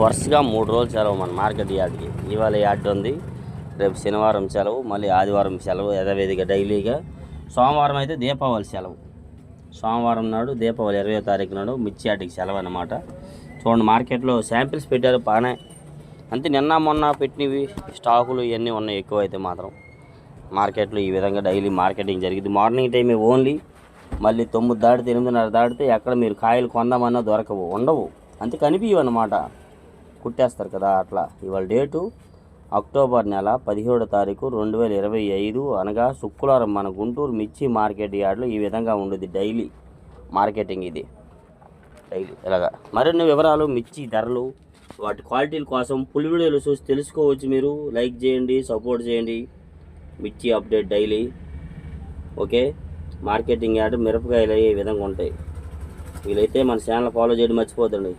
వరుసగా మూడు రోజులు సెలవు మన మార్కెట్ యార్డ్కి ఇవాళ యార్డ్ ఉంది. రేపు శనివారం సెలవు మళ్ళీ ఆదివారం సెలవు యథావిధిగా డైలీగా. సోమవారం అయితే దీపావళి సెలవు. సోమవారం నాడు దీపావళి ఇరవై తారీఖు నాడు మిర్చి యార్డ్కి సెలవు అన్నమాట. చూడండి మార్కెట్లో శాంపిల్స్ పెట్టారు బాగానే. అంతే నిన్న మొన్న పెట్టినవి స్టాకులు ఇవన్నీ ఉన్నాయి ఎక్కువ అయితే మాత్రం. మార్కెట్లో ఈ విధంగా డైలీ మార్కెటింగ్ జరిగింది. మార్నింగ్ టైమే ఓన్లీ. మళ్ళీ తొమ్మిది దాటితే ఎనిమిదిన్నర దాటితే ఎక్కడ మీరు కాయలు కొందామన్నా దొరకవు ఉండవు. అంతే కనిపించవు అన్నమాట. కుట్టేస్తారు కదా అట్లా. ఇవాళ డేటు అక్టోబర్ నెల పదిహేడో తారీఖు రెండు వేల ఇరవై ఐదు. అనగా శుక్రవారం మన గుంటూరు మిర్చి మార్కెట్ యార్డ్లో ఈ విధంగా ఉండేది డైలీ మార్కెటింగ్ ఇది. డైలీ ఇలాగా. మరిన్ని వివరాలు మిర్చి ధరలు వాటి క్వాలిటీల కోసం ఫుల్ వీడియోలు చూసి తెలుసుకోవచ్చు మీరు. లైక్ చేయండి సపోర్ట్ చేయండి. మిర్చి update daily. Okay? Marketing yard మిరపకాయలు అయ్యే విధంగా ఉంటాయి. వీలైతే మన ఛానల్ ఫాలో చేయడం మర్చిపోతండి